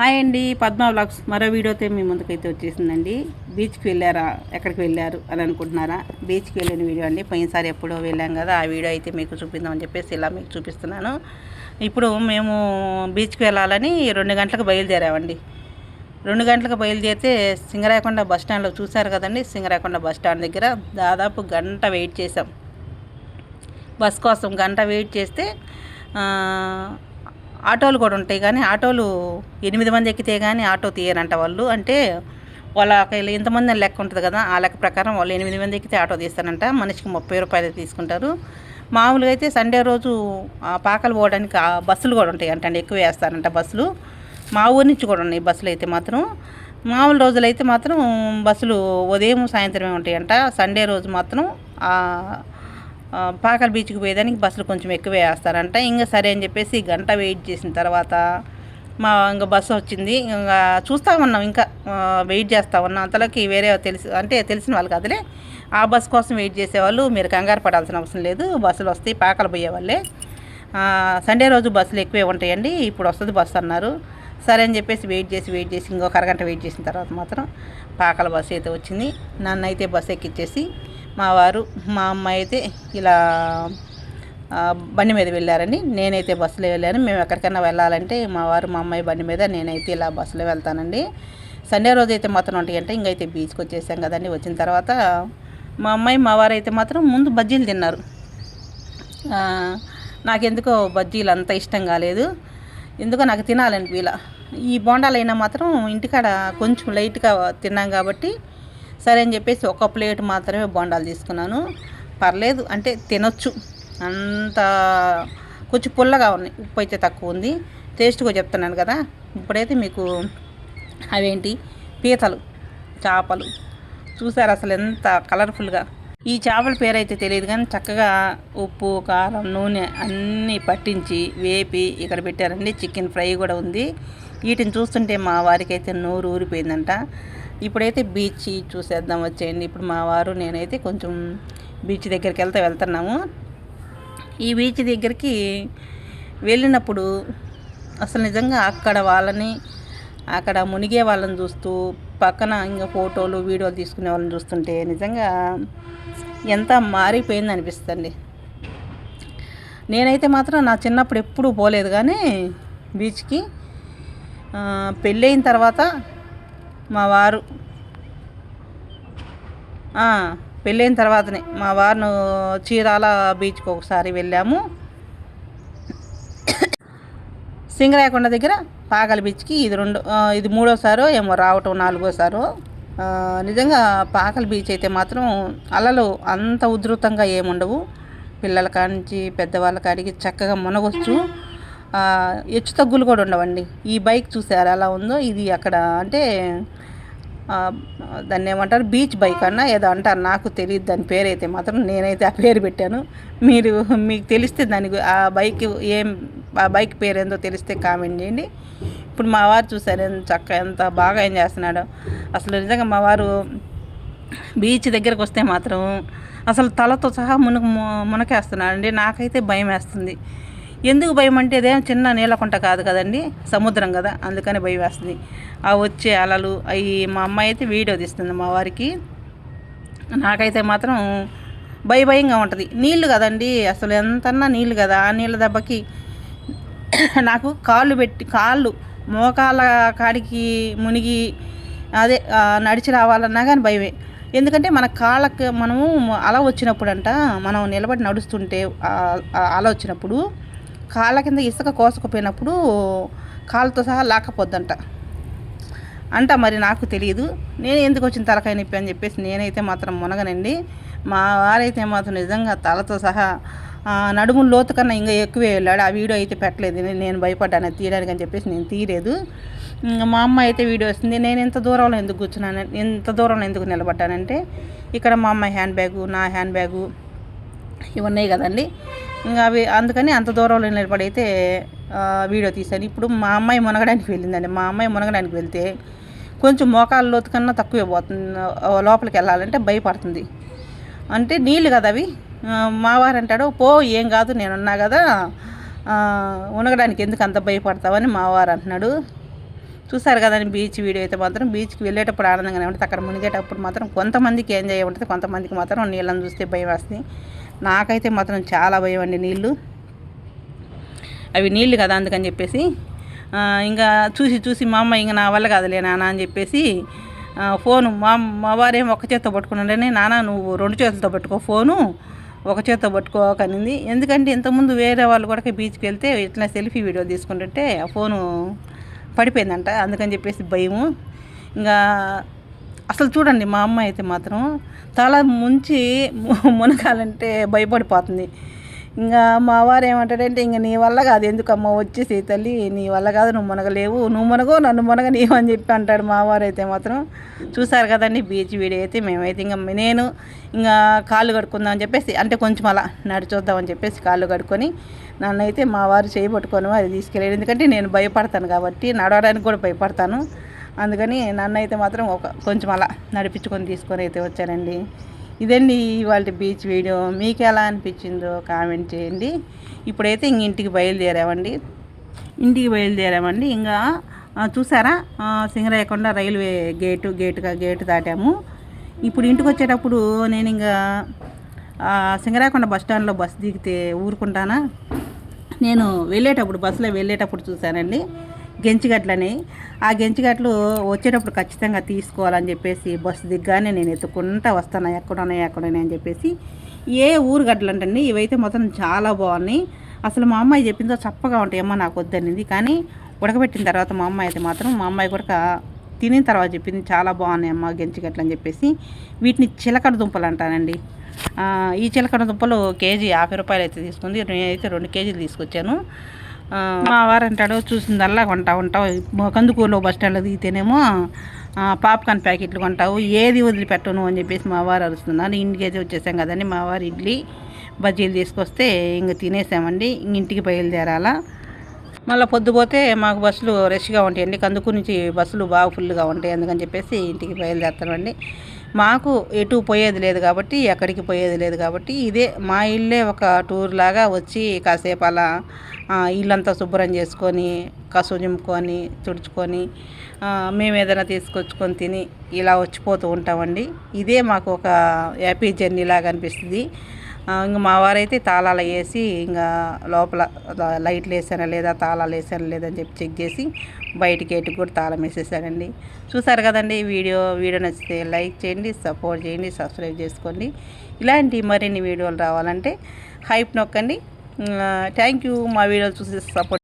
Hi అండి Padma blogs మరో వీడియోతో మీ ముందుకైతే వచ్చేసిందండి. బీచ్కి వెళ్ళారా? ఎక్కడికి వెళ్ళారు అని అనుకుంటున్నారా? బీచ్కి వెళ్ళిన వీడియో అండి. పోయినసారి ఎప్పుడో వెళ్ళాం కదా ఆ వీడియో అయితే మీకు చూపిద్దామని చెప్పేసి ఇలా మీకు చూపిస్తున్నాను. ఇప్పుడు మేము బీచ్కి వెళ్ళాలని రెండు గంటలకు బయలుదేరామండి. రెండు గంటలకు బయలుదేరితే సింగరాయకొండ బస్ స్టాండ్లో చూశారు కదండి సింగరాయకొండ బస్ స్టాండ్ దగ్గర దాదాపు గంట వెయిట్ చేసాం బస్ కోసం గంట వెయిట్ చేస్తే ఆటోలు కూడా ఉంటాయి కానీ ఆటోలు ఎనిమిది మంది ఎక్కితే కానీ ఆటో తీయరంట వాళ్ళు. అంటే వాళ్ళ ఇంతమంది అని లెక్క ఉంటుంది కదా ఆ లెక్క ప్రకారం వాళ్ళు ఎనిమిది మంది ఎక్కితే ఆటో తీస్తారంట. మనిషికి ముప్పై రూపాయలు తీసుకుంటారు. మామూలుగా అయితే సండే రోజు పాకలు పోవడానికి ఆ బస్సులు కూడా ఉంటాయి అంటే ఎక్కువ వేస్తారంట బస్సులు. మా ఊరి నుంచి కూడా ఉన్నాయి బస్సులు అయితే మాత్రం. మామూలు రోజులైతే మాత్రం బస్సులు ఉదయం సాయంత్రమే ఉంటాయంట. సండే రోజు మాత్రం పాకల బీచ్కి పోయేదానికి బస్సులు కొంచెం ఎక్కువ వేస్తారంట. ఇంకా సరే అని చెప్పేసి గంట వెయిట్ చేసిన తర్వాత మా ఇంకా బస్సు వచ్చింది. ఇంకా చూస్తూ ఉన్నాం ఇంకా వెయిట్ చేస్తూ ఉన్నాం. అంతలోకి వేరే తెలిసి అంటే తెలిసిన వాళ్ళు కదలే ఆ బస్సు కోసం వెయిట్ చేసేవాళ్ళు మీరు కంగారు పడాల్సిన అవసరం లేదు. బస్సులు వస్తాయి పాకలు పోయేవాళ్ళే. సండే రోజు బస్సులు ఎక్కువే ఉంటాయండి. ఇప్పుడు వస్తుంది బస్సు అన్నారు. సరే అని చెప్పేసి వెయిట్ చేసి వెయిట్ చేసి ఇంకొక అరగంట వెయిట్ చేసిన తర్వాత మాత్రం పాకల బస్సు అయితే వచ్చింది. నన్ను అయితే బస్సు ఎక్కిచ్చేసి మా వారు మా అమ్మాయి అయితే ఇలా బండి మీద వెళ్ళారండి. నేనైతే బస్సులో వెళ్ళాను. మేము ఎక్కడికైనా వెళ్ళాలంటే మా వారు మా అమ్మాయి బండి మీద నేనైతే ఇలా బస్సులో వెళ్తానండి. సండే రోజు అయితే మాత్రం ఒంటి గంట ఇంకైతే బీచ్కి వచ్చేసాం కదండి. వచ్చిన తర్వాత మా అమ్మాయి మా వారు అయితే మాత్రం ముందు బజ్జీలు తిన్నారు. నాకెందుకో బజ్జీలు అంత ఇష్టం కాలేదు. ఎందుకో నాకు తినాలనిపించలా ఈ బోండాలైనా మాత్రం ఇంటికాడ కొంచెం లైట్గా తిన్నాం కాబట్టి సరే అని చెప్పేసి ఒక ప్లేట్ మాత్రమే బోండాలు తీసుకున్నాను. పర్లేదు అంటే తినొచ్చు. అంత కొంచెం పుల్లగా ఉన్నాయి. ఉప్పు అయితే తక్కువ ఉంది. టేస్ట్గా చెప్తున్నాను కదా. ఇప్పుడైతే మీకు అవేంటి? పీతలు చేపలు. చూసారు అసలు ఎంత కలర్ఫుల్గా. ఈ చేపల పేరు అయితే తెలియదు కానీ చక్కగా ఉప్పు కారం నూనె అన్నీ పట్టించి వేపి ఇక్కడ పెట్టారండి. చికెన్ ఫ్రై కూడా ఉంది. వీటిని చూస్తుంటే మా వారికి అయితే నోరు ఊరిపోయిందంట. ఇప్పుడైతే బీచ్ చూసేద్దాం వచ్చేయండి. ఇప్పుడు మా వారు నేనైతే కొంచెం బీచ్ దగ్గరికి వెళ్తే వెళ్తున్నాము. ఈ బీచ్ దగ్గరికి వెళ్ళినప్పుడు అసలు నిజంగా అక్కడ వాళ్ళని అక్కడ మునిగే వాళ్ళని చూస్తూ పక్కన ఇంకా ఫోటోలు వీడియోలు తీసుకునే వాళ్ళని చూస్తుంటే నిజంగా ఎంత మారిపోయింది అనిపిస్తుంది నేనైతే మాత్రం నా చిన్నప్పుడు ఎప్పుడూ పోలేదు కానీ బీచ్కి పెళ్ళైన పెళ్ళయిన తర్వాత మా వారు. ఆ, పెళ్ళైన తర్వాతనే మా వారు చీరాల బీచ్కి ఒకసారి వెళ్ళాము. సింగరాయకొండ దగ్గర పాగల బీచ్కి ఇది రెండు ఇది మూడోసారో ఏమో రావటం నాలుగోసారో. నిజంగా పాకల బీచ్ అయితే మాత్రం అలలు అంత ఉధృతంగా ఏముండవు. పిల్లల కానించి పెద్దవాళ్ళ కాడికి చక్కగా మునగొచ్చు. హెచ్చు తగ్గులు కూడా ఉండవండి. ఈ బైక్ చూసారు ఎలా ఉందో? ఇది అక్కడ అంటే దాన్ని ఏమంటారు? బీచ్ బైక్ అన్న ఏదో అంటారు. నాకు తెలియదు దాని పేరైతే మాత్రం. నేనైతే ఆ పేరు పెట్టాను. మీరు మీకు తెలిస్తే దాని ఆ బైక్ ఏం ఆ బైక్ పేరు ఏందో తెలిస్తే కామెంట్ చేయండి. ఇప్పుడు మా వారు చూసారు ఎంత చక్క ఎంత బాగా ఏం చేస్తున్నాడో. అసలు నిజంగా మా వారు బీచ్ దగ్గరకు వస్తే మాత్రం అసలు తలతో సహా మునక మునకేస్తున్నాడండి. నాకైతే భయం వేస్తుంది. ఎందుకు భయం అంటే ఇదేం చిన్న నీలకుంట కాదు కదండి సముద్రం కదా అందుకని భయం వేస్తుంది. ఆ వచ్చే అలలు అవి మా అమ్మాయి అయితే వీడియో తీస్తుంది మా వారికి. నాకైతే మాత్రం భయ భయంగా ఉంటుంది. నీళ్ళు కదండి అసలు ఎంతన్నా నీళ్ళు కదా ఆ నీళ్ళ దెబ్బకి నాకు కాళ్ళు పెట్టి కాళ్ళు మోకాళ్ళ కాడికి మునిగి అదే నడిచి రావాలన్నా కానీ భయమే. ఎందుకంటే మన కాళ్ళకి మనము అల వచ్చినప్పుడంట మనం నిలబడి నడుస్తుంటే అల వచ్చినప్పుడు కాళ్ళ కింద ఇసుక కోసుకుపోయినప్పుడు కాళ్ళతో సహా లాకపోద్దంట అంట మరి నాకు తెలియదు నేను ఎందుకు వచ్చిన తలకాయ నొప్పి అని చెప్పేసి నేనైతే మాత్రం మునగనండి. మా వారైతే మాత్రం నిజంగా తలతో సహా నడుము లోతు కన్నా ఇంకా ఎక్కువే వెళ్ళాడు. ఆ వీడియో అయితే పెట్టలేదు. నేను- నేను భయపడ్డాను. తీయడానికి అని చెప్పేసి నేను తీయలేదు. ఇంకా మా అమ్మ అయితే వీడియో వస్తుంది. నేను ఎంత దూరంలో ఎందుకు కూర్చున్నాను ఎంత దూరంలో ఎందుకు నిలబడ్డానంటే ఇక్కడ మా అమ్మ హ్యాండ్ బ్యాగు నా హ్యాండ్ బ్యాగు ఇవి ఉన్నాయి కదండి. ఇంకా అవి అందుకని అంత దూరంలో నిలబడైతే అయితే వీడియో తీశాను. ఇప్పుడు మా అమ్మాయి మునగడానికి వెళ్ళిందండి. మా అమ్మాయి మునగడానికి వెళ్తే కొంచెం మోకాళ్ళ లోతు కన్నా తక్కువే పోతుంది. లోపలికి వెళ్ళాలంటే భయపడుతుంది. అంటే నీళ్ళు కదా అవి. మావారు అంటాడు పో ఏం కాదు నేనున్నా కదా. ఉనగడానికి ఎందుకు అంత భయపడతావని మావారు అంటున్నాడు. చూసారు కదండి బీచ్ వీడియో అయితే మాత్రం. బీచ్కి వెళ్ళేటప్పుడు ఆనందంగానే ఉంటుంది. అక్కడ మునిగేటప్పుడు మాత్రం కొంతమందికి ఎంజాయ్ ఉంటుంది. కొంతమందికి మాత్రం నీళ్ళని చూస్తే భయం వేస్తుంది. నాకైతే మాత్రం చాలా భయం అండి నీళ్ళు. అవి నీళ్ళు కదా అందుకని చెప్పేసి ఇంకా చూసి చూసి మా అమ్మ ఇంకా నా వల్ల కాదులే నాన్న అని చెప్పేసి ఫోను మా మా వారేం ఒక చేత్తో పట్టుకున్నాడని నాన్న నువ్వు రెండు చేతులతో పట్టుకో ఫోను ఒక చేత్తో పట్టుకోకనింది ఎందుకంటే ఇంతకుముందు వేరే వాళ్ళు కూడా బీచ్కి వెళ్తే ఇట్లా సెల్ఫీ వీడియో తీసుకుంటుంటే ఆ ఫోను పడిపోయిందంట అందుకని చెప్పేసి భయము. ఇంకా అసలు చూడండి మా అమ్మ అయితే మాత్రం తల ముంచి మునగాలంటే భయపడిపోతుంది. ఇంకా మా వారు ఏమంటాడంటే ఇంక నీ వల్ల కాదు ఎందుకమ్మ వచ్చేసి తల్లి నీ వల్ల కాదు నువ్వు మునగలేవు నువ్వు మునగో నన్ను మునగ నీవు అని చెప్పి అంటాడు మా వారు అయితే మాత్రం. చూసారు కదండి బీచ్ వీడియో అయితే మేమైతే ఇంకా నేను ఇంకా కాళ్ళు కడుక్కుందాం అని చెప్పేసి అంటే కొంచెం అలా నడిచొద్దామని చెప్పేసి కాళ్ళు కడుక్కొని నన్ను అయితే మా వారు చేయబట్టుకొని అది తీసుకెళ్ళాడు ఎందుకంటే నేను భయపడతాను కాబట్టి నడవడానికి కూడా భయపడతాను. అందుకని నన్ను అయితే మాత్రం ఒక కొంచెం అలా నడిపించుకొని తీసుకొని అయితే వచ్చానండి. ఇదండి ఇవాళ బీచ్ వీడియో. మీకు ఎలా అనిపించిందో కామెంట్ చేయండి. ఇప్పుడైతే ఇంక ఇంటికి బయలుదేరామండి. ఇంటికి బయలుదేరామండి. ఇంకా చూసారా? సింగరాయకొండ రైల్వే గేటు గేటుగా గేటు దాటాము. ఇప్పుడు ఇంటికి వచ్చేటప్పుడు నేను ఇంకా సింగరాయకొండ బస్ స్టాండ్లో బస్సు దిగితే ఊరుకుంటానా? నేను వెళ్ళేటప్పుడు బస్సులో వెళ్ళేటప్పుడు చూశానండి. గెంచిగట్లని. ఆ గెంచిగట్లు వచ్చేటప్పుడు ఖచ్చితంగా తీసుకోవాలని చెప్పేసి బస్సు దిగ్గానే నేను ఎత్తుకుంటా వస్తాను ఎక్కడున్నాయి ఎక్కడున్నాయి అని చెప్పేసి ఏ ఊరు గడ్డలు అంటండి ఇవైతే మొత్తం చాలా బాగున్నాయి. అసలు మా అమ్మాయి చెప్పిందో చప్పగా ఉంటాయి. అమ్మ నాకు వద్దనింది. కానీ ఉడకబెట్టిన తర్వాత మా అమ్మాయి అయితే మాత్రం మా అమ్మాయి కూడా తినిన తర్వాత చెప్పింది చాలా బాగున్నాయి అమ్మ గెంచిగట్లు అని చెప్పేసి. వీటిని చిలకడ దుంపలు అంటానండి. ఈ చిలకడ దుంపలు కేజీ యాభై రూపాయలు అయితే తీసుకుంది. నేనైతే రెండు కేజీలు తీసుకొచ్చాను. మా వారంటాడు చూసిందల్లా కొంటా ఉంటావు. కందుకూరులో బస్ స్టాండ్లో దిగితేనేమో పాప్కార్న్ ప్యాకెట్లు కొంటావు ఏది వదిలిపెట్టను అని చెప్పేసి మా వారు అరుస్తున్నారు. ఇంటికి వచ్చేసాం కదండి మా వారు ఇడ్లీ బజ్జీలు తీసుకొస్తే ఇంక తినేసామండి ఇంటికి బయలుదేరాలా. మళ్ళీ పొద్దుపోతే మాకు బస్సులు రష్గా ఉంటాయండి కందుకూరు నుంచి బస్సులు బాగా ఫుల్గా ఉంటాయి అందుకని చెప్పేసి ఇంటికి బయలుదేరుతామండి మాకు ఎటు పోయేది లేదు కాబట్టి ఎక్కడికి పోయేది లేదు కాబట్టి ఇదే మా ఇల్లే ఒక టూర్ లాగా వచ్చి కాసేపు అలా ఇల్లంతా శుభ్రం చేసుకొని కసు నింపుకొని తుడుచుకొని మేము ఏదైనా తీసుకొచ్చుకొని తిని ఇలా వచ్చిపోతూ ఉంటామండి. ఇదే మాకు ఒక హ్యాపీ జర్నీ లాగా అనిపిస్తుంది. ఇంక మా వారైతే తాళాలు వేసి ఇంకా లోపల లైట్లు వేసానా లేదా తాళాలు వేసానా లేదా అని చెప్పి చెక్ చేసి బయట ఎటుకు కూడా తాళం వేసేసానండి చూసారు కదండి వీడియో వీడియో నచ్చితే లైక్ చేయండి సపోర్ట్ చేయండి సబ్స్క్రైబ్ చేసుకోండి. ఇలాంటి మరిన్ని వీడియోలు రావాలంటే హైప్ నొక్కండి. Thank you. మా వీడియోలు చూసి సపోర్ట్